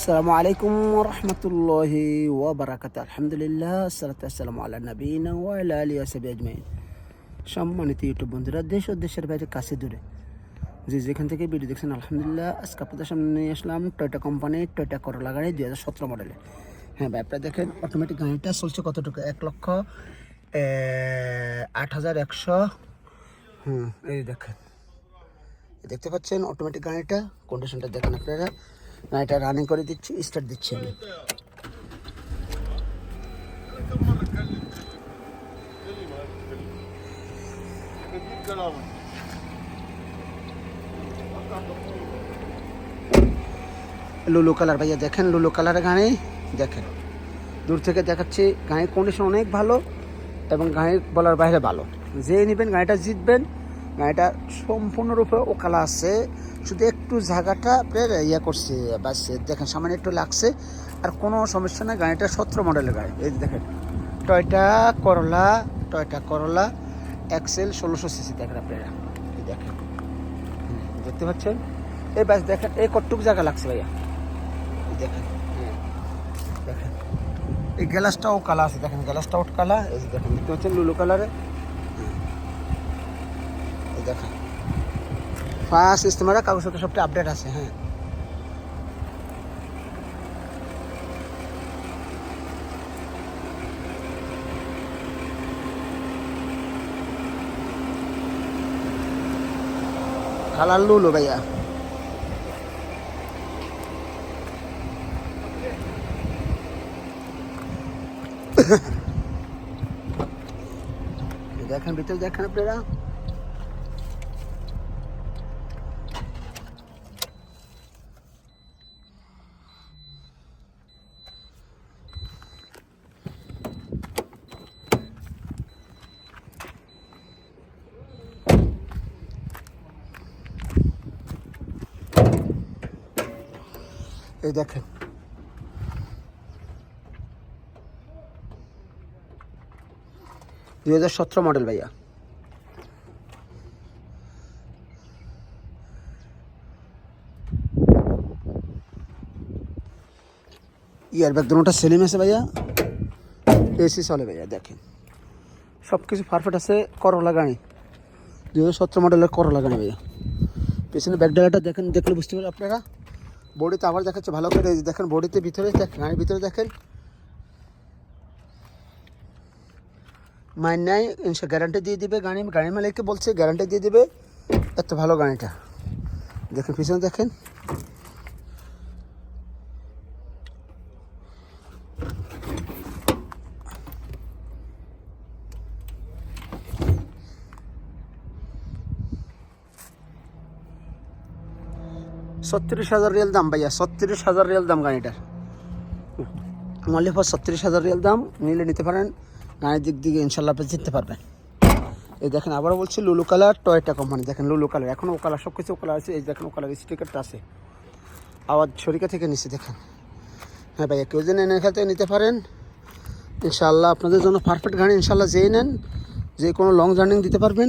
আসসালামু আলাইকুম রহমতুল্লাহি ওবরাকাত আলহামদুলিল্লাহ সালাত আসসালাম আল্লাহ নবীন ওয়ালা আলী আসাবি আজমাইন সম্মানিত ইউটিউব বন্ধুরা, দেশ ও দেশের বাইরে কাছে দূরে। যে যেখান থেকে ভিডিও দেখছেন, আলহামদুলিল্লাহ, আজকে আপনাদের সামনে নিয়ে আসলাম টয়টা কোম্পানি টয়টা করলা গাড়ি দুই হাজার সতেরো মডেলে হ্যাঁ ভাই, আপনারা দেখেন অটোমেটিক গাড়িটা চলছে কতটুকু? এক লক্ষ আট হাজার একশো, হুম, এই দেখেন। দেখতে পাচ্ছেন অটোমেটিক গাড়িটা কন্ডিশনটা দেখেন আপনারা। গাড়িটা রানিং করে দিচ্ছি স্টার্ট দিচ্ছি আমি। লুলু কালার ভাইয়া দেখেন, লুলু কালারের গাড়ি দেখেন। দূর থেকে দেখাচ্ছি গাড়ির কন্ডিশন অনেক ভালো এবং গাড়ি বলার বাইরে ভালো। যে নেবেন গাড়িটা জিতবেন গাড়িটা সম্পূর্ণরূপে ও ওকালা আছে। শুধু একটু জায়গাটা আপনার ইয়ে করছে বাস দেখেন, সামান্য একটু লাগছে, আর কোনো সমস্যা নেই, গাড়িটা সতেরো মডেলের গাড়ি, এই দেখেন। টয়টা করলা টয়টা করলা এক্সেল ষোলোশো সিসি দেখেন আপনারা, এই দেখেন। দেখতে পাচ্ছেন? এই বাস দেখেন, এই কতটুকু জায়গা লাগছে ভাইয়া? দেখেন দেখেন। এই গ্যালাসটাও কালা আছে, দেখেন গ্যালাসটাও কালা, এই দেখেন, দেখতে পাচ্ছেন, লুলু কালারে? এই দেখেন। ফার্স্ট ইস্তেমারা কাগজপত্র সবটা আপডেট আছে হ্যাঁ। কালার লুলু ভাইয়া। দেখেন ভিতরে দেখেন আপনারা। এই দেখেন। দুই হাজার সতেরো মডেল ভাইয়া। ইয়ার ব্যাগ দুটা সেলিম আছে ভাইয়া। এসি চলে ভাইয়া, দেখেন। সব কিছু পারফেক্ট আছে করলা গাড়ি। দুই হাজার সতেরো মডেলের করলা গাড়ি ভাইয়া। পেছনে ব্যাগ ডালাটা দেখেন, দেখলে বুঝতে পারেন আপনারা। বডিতে আবার দেখাচ্ছে, ভালো করে দেখেন বডিতে ভিতরে দেখেন গাড়ির ভিতরে দেখেন। মাইন নাই সে গ্যারান্টি দিয়ে দিবে গাড়ি গাড়ির মালিককে বলছে গ্যারান্টি দিয়ে দিবে। এত ভালো গাড়িটা। দেখেন, পিছনে দেখেন। ছত্রিশ হাজার রিয়াল দাম ভাইয়া, ছত্রিশ হাজার রিয়াল দাম গাড়িটার। মালিক ছত্রিশ হাজার রিয়াল দাম, নিলে নিতে পারেন, গাড়ির দিক দিকে ইনশাল্লাহ আপনি জিততে পারবেন। এই দেখেন আবারও বলছি, লুলু কালার টয়টা কোম্পানি দেখেন লুলু কালার। এখনও ও কালার সব কিছু ও কালার আছে, এই দেখেন ও কালার স্টিকারটা আছে। আবার শরিকা থেকে নিচে দেখেন। হ্যাঁ ভাইয়া, কেউ যেন এনে খেতে নিতে পারেন। ইনশাল্লাহ আপনাদের জন্য পারফেক্ট গাড়ি, ইনশাল্লাহ যেই নেন, যে কোনো লং জার্নি দিতে পারবেন।